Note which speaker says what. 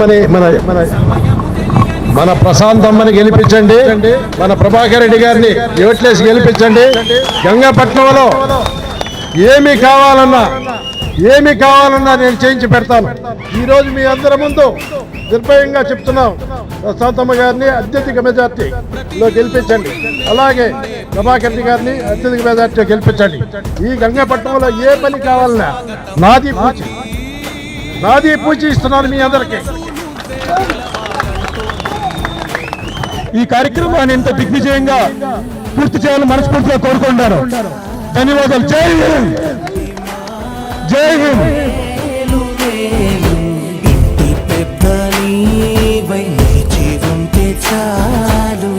Speaker 1: మన మన మన ప్రశాంతమ్మని గెలిపించండి. మన ప్రభాకర్ రెడ్డి గారిని ఓట్లేసి గెలిపించండి. గంగాపట్నంలో ఏమి కావాలన్నా ఏమి కావాలన్నా నేను చేయించి పెడతాను. ఈరోజు మీ అందరి ముందు నిర్భయంగా చెప్తున్నాం. ప్రశాంతమ్మ గారిని అత్యధిక మెజార్టీలో గెలిపించండి. అలాగే ప్రభాకర్ రెడ్డి గారిని అత్యధిక మెజార్టీలో గెలిపించండి. ఈ గంగాపట్నంలో ఏ పని కావాలన్నా నాది పూచి. నాది పూజ ఇస్తున్నాను మీ అందరికి.
Speaker 2: ఈ కార్యక్రమాన్ని ఇంత దిగ్విజయంగా పూర్తి చేయాలని మనస్ఫూర్తిగా కోరుకుంటారు ధన్యవాదాలు. జై హింద్. జై హింద్.
Speaker 3: చాలు.